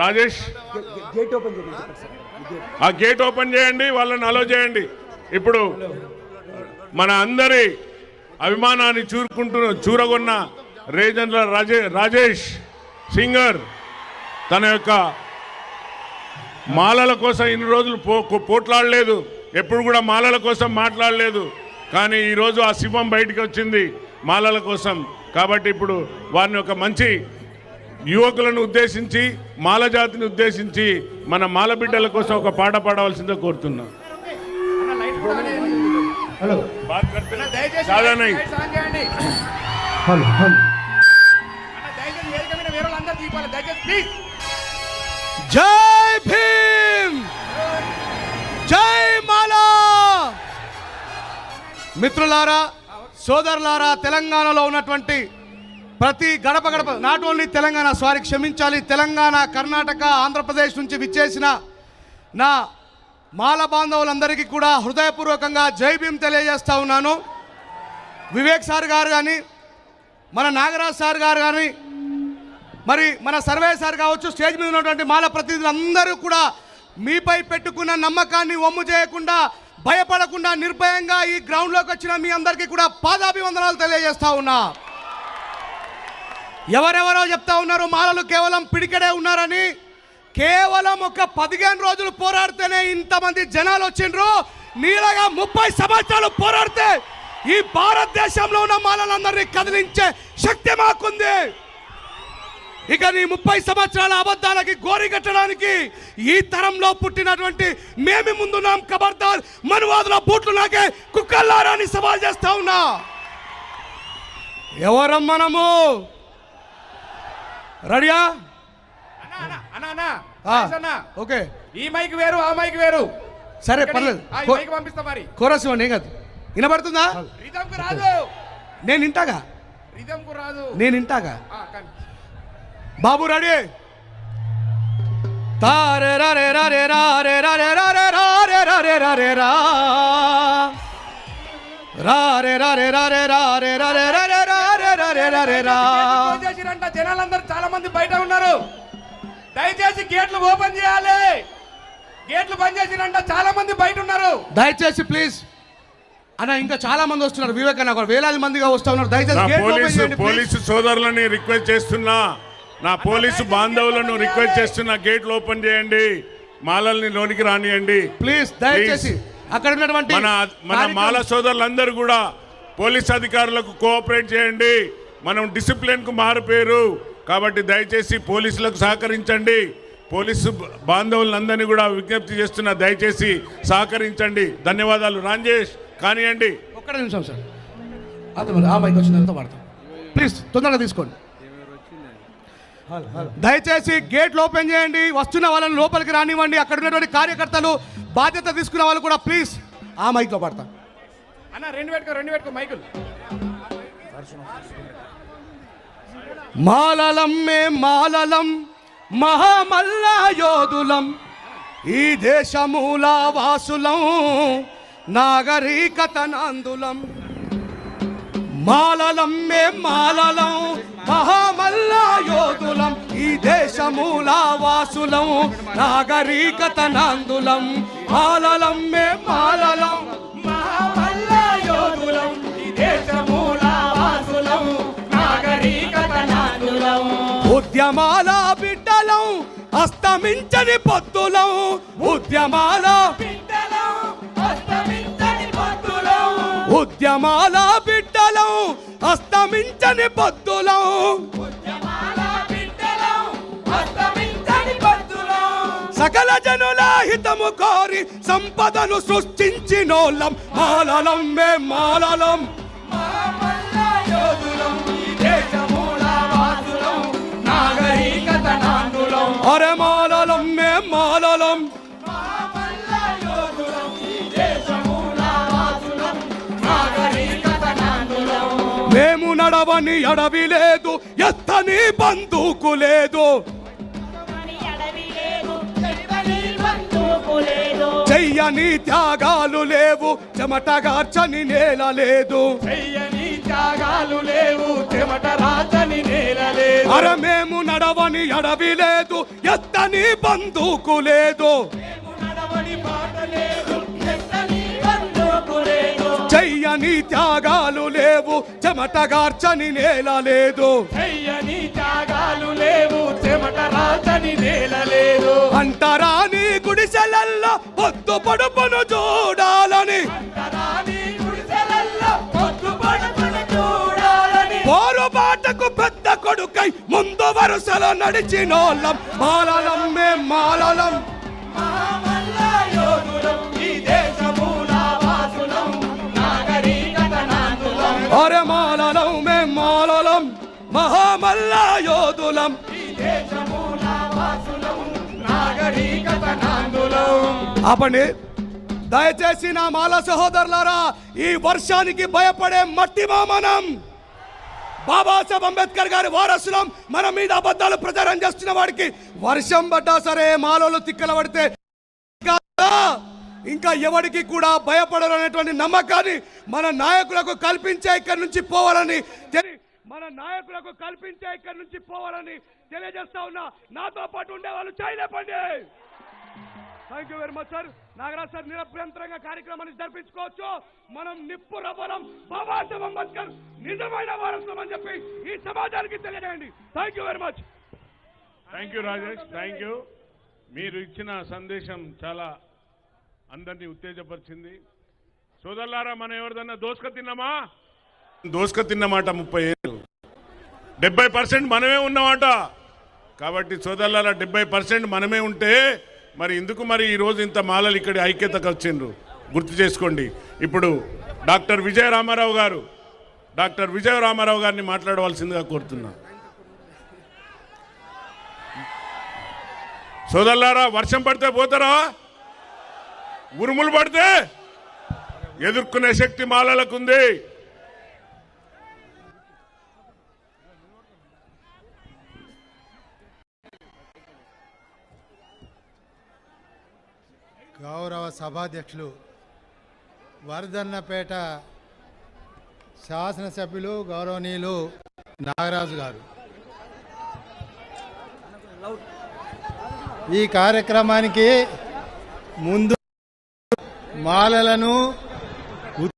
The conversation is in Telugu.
రాజేష్? గేట్ ఓపెన్ ఆ గేట్ ఓపెన్ చేయండి వాళ్ళని అలో చేయండి. ఇప్పుడు మన అందరి అభిమానాన్ని చూరుకుంటూ చూరగొన్న రేజన్ల రాజే రాజేష్ సింగర్ తన యొక్క మాలల కోసం ఇన్ని రోజులు పో పోట్లాడలేదు. ఎప్పుడు కూడా మాలల కోసం మాట్లాడలేదు. కానీ ఈరోజు ఆ శివం బయటికి వచ్చింది మాలల కోసం. కాబట్టి ఇప్పుడు వారిని ఒక మంచి యువకులను ఉద్దేశించి మాలజాతిని ఉద్దేశించి మన మాలబిడ్డల కోసం ఒక పాట పాడవలసిందే కోరుతున్నా. జై భీమ్! జై మాలా! మిత్రులారా సోదరులారా తెలంగాణలో ఉన్నటువంటి ప్రతి గడప గడప నాట్ ఓన్లీ తెలంగాణ సారీ క్షమించాలి. తెలంగాణ కర్ణాటక ఆంధ్రప్రదేశ్ నుంచి విచ్చేసిన నా మాల బాంధవులందరికీ కూడా హృదయపూర్వకంగా జై భీం తెలియజేస్తూ ఉన్నాను. వివేక్ సార్ గారు కానీ మన నాగరాజ్ సార్ గారు కానీ మరి మన సర్వే సార్ కావచ్చు స్టేజ్ మీద ఉన్నటువంటి మాల ప్రతినిధులందరూ కూడా మీపై పెట్టుకున్న నమ్మకాన్ని వమ్ము చేయకుండా భయపడకుండా నిర్భయంగా ఈ గ్రౌండ్లోకి వచ్చిన మీ అందరికీ కూడా పాదాభివందనాలు తెలియజేస్తా ఉన్నా. ఎవరెవరో చెప్తా ఉన్నారు మాలలు కేవలం పిడికడే ఉన్నారని. కేవలం ఒక పదిహేను రోజులు పోరాడితేనే ఇంతమంది జనాలు వచ్చిండ్రు. నీలాగా ముప్పై సంవత్సరాలు పోరాడితే ఈ భారతదేశంలో ఉన్న మాలలందరినీ కదిలించే శక్తి మాకుంది. ఇక నీ ముప్పై సంవత్సరాల అబద్ధాలకి గోరి కట్టడానికి ఈ తరంలో పుట్టినటువంటి మేమి ముందున్నాం ఖబర్దార్ మనువాదుల బూట్లు నాకే కుక్కల్లారాని సవాల్ చేస్తా ఉన్నా. ఎవరం మనము రెడీయా ఓకే ఈ మైక్ వేరు ఆ మైక్ వేరు సరే పర్లేదు మైక్ పంపిస్తా మరి కోరస్ ఇవ్వండి ఏం కాదు వినబడుతుందా రిధమ్కు రాదు నేను వింటాగా రిధమ్కు రాదు నేను కానీ. బాబు రెడీ తారే రే రే రే రా రే రా రే రా రే రా రే రా రే రా రే రేరా చేసిరంట జనాలందరూ చాలా మంది బయట ఉన్నారు. దయచేసి గేట్లు ఓపెన్ చేయాలి. గేట్లు బంద్ చేసిరంట చాలా మంది బయట ఉన్నారు. దయచేసి ప్లీజ్. అన్న ఇంకా చాలా మంది వస్తున్నారు. వివేక్ అన్న వేలాది మందిగా వస్తా దయచేసి నా పోలీసు సోదరులని రిక్వెస్ట్ చేస్తున్నా. నా పోలీసు బాంధవులను రిక్వెస్ట్ చేస్తున్నా గేట్లు ఓపెన్ చేయండి. మాలల్ని లోనికి రానియండి. ప్లీజ్ దయచేసి. అక్కడ ఉన్నటువంటి మన మన మాల సోదరులందరూ కూడా పోలీస్ అధికారులకు కోఆపరేట్ చేయండి. మనం డిసిప్లిన్కు మారిపోయారు కాబట్టి దయచేసి పోలీసులకు సహకరించండి. పోలీసు బాంధవులందరినీ కూడా విజ్ఞప్తి చేస్తున్నా దయచేసి సహకరించండి. ధన్యవాదాలు. రాంజేష్ కానివ్వండి ఒక్క నిమిషం సార్. ఆ మైక్ వచ్చిన తర్వాత వాడతాం. ప్లీజ్ తొందరగా తీసుకోండి. దయచేసి గేట్లు ఓపెన్ చేయండి. వస్తున్న వాళ్ళని లోపలికి రానివ్వండి. అక్కడ ఉన్నటువంటి కార్యకర్తలు బాధ్యత తీసుకున్న వాళ్ళు కూడా ప్లీజ్ ఆ మైక్లో పడతాం అన్న రెండు పెట్టుకో రెండు పెట్టుకో మైకులు. మాలలం మే మాలలం మహామల్ల యోధులం. ఈ దేశమూల వాసులం నాగరికత నాందులం మాలలం మే మాలలం మహామల్ల యోధులం. ఈ దేశమూల వాసులం నాగరికత నాందులం మాలలం మే మాలలం. ఉద్యమాల బిడ్డలం అస్తమించని పొత్తులం. ఉద్యమాల ఉద్యమాల బిడ్డలం అస్తమించని పొత్తులం. సకల జనుల హితము కోరి సంపదను సృష్టించినోళ్ళం. మాలలం మే మాలలం. అరే మాలలం మేం మాలలం? మేము నడవని అడవి లేదు ఎత్తని బందుకు లేదు. చెయ్యని త్యాగాలు లేవు చెమటగార్చని నేల లేదు. చెయ్యని త్యాగాలు లేవు చెమట రాతని నేల లేదు. అర మేము నడవని అడవి లేదు ఎత్తని బందూకు లేదు. చెయ్యని త్యాగాలు లేవు చెమటగార్చని నేల లేదు. చెయ్యని త్యాగాలు లేవు చెమట రాతని నేల లేదు. అంటరాని గుడిసెలల్లో పొద్దు పడుపును చూడాలని పోరుబాటకు పెద్ద కొడుకై ముందు వరుసలో నడిచినోళ్ళం. మాలలం. మేం మాలలం అరే మేం మాలలం మహామల్ల యోధులం ఆపండి. దయచేసి నా మాల సహోదరులారా ఈ వర్షానికి భయపడే మట్టి మనం బాబాసాహెబ్ అంబేద్కర్ గారి వారసులం మన మీద అబద్ధాలు ప్రచారం చేస్తున్న వాడికి వర్షం పడ్డా సరే మాలోలు తిక్కల పడితే ఇంకా ఎవరికి కూడా భయపడరు అనేటువంటి నమ్మకాన్ని మన నాయకులకు కల్పించే ఇక్కడి నుంచి పోవాలని తెలి- మన నాయకులకు కల్పించే ఇక్కడి నుంచి పోవాలని తెలియజేస్తా ఉన్నా. నాతో పాటు ఉండే వాళ్ళు చేయలేపండి thank you very much sir Nagaraj sir నిరభ్యంతరంగా కార్యక్రమాన్ని జరిపించుకోవచ్చు. మనం నిప్పు రవ్వలం బాబాసాహెబ్ అంబేద్కర్ నిజమైన వారసులం అని చెప్పి ఈ సమాజానికి తెలియజేయండి. Thank you very much thank you Rajesh thank you మీరు ఇచ్చిన సందేశం చాలా అందరినీ ఉత్తేజపరిచింది. సోదరులారా మనం ఎవరిదన్నా దోసుక తిన్నామా? దోసుక తిన్నమాట ముప్పై ఏళ్ళు. డెబ్బై పర్సెంట్ మనమే ఉన్నమాట. కాబట్టి సోదరులారా డెబ్బై పర్సెంట్ మనమే ఉంటే మరి ఎందుకు మరి ఈరోజు ఇంత మాలలు ఇక్కడ ఐక్యతకు వచ్చిండ్రు? గుర్తు చేసుకోండి. ఇప్పుడు డాక్టర్ విజయ రామారావు గారు డాక్టర్ విజయ రామారావు గారిని మాట్లాడవలసిందిగా కోరుతున్నా. సోదరులారా వర్షం పడితే పోతారా? ఉరుములు పడితే? ఎదుర్కొనే శక్తి మాలలకుంది గౌరవ సభాధ్యక్షులు వరదన్నపేట శాసనసభ్యులు గౌరవనీయులు నాగరాజు గారు. ఈ కార్యక్రమానికి ముందు మాలలను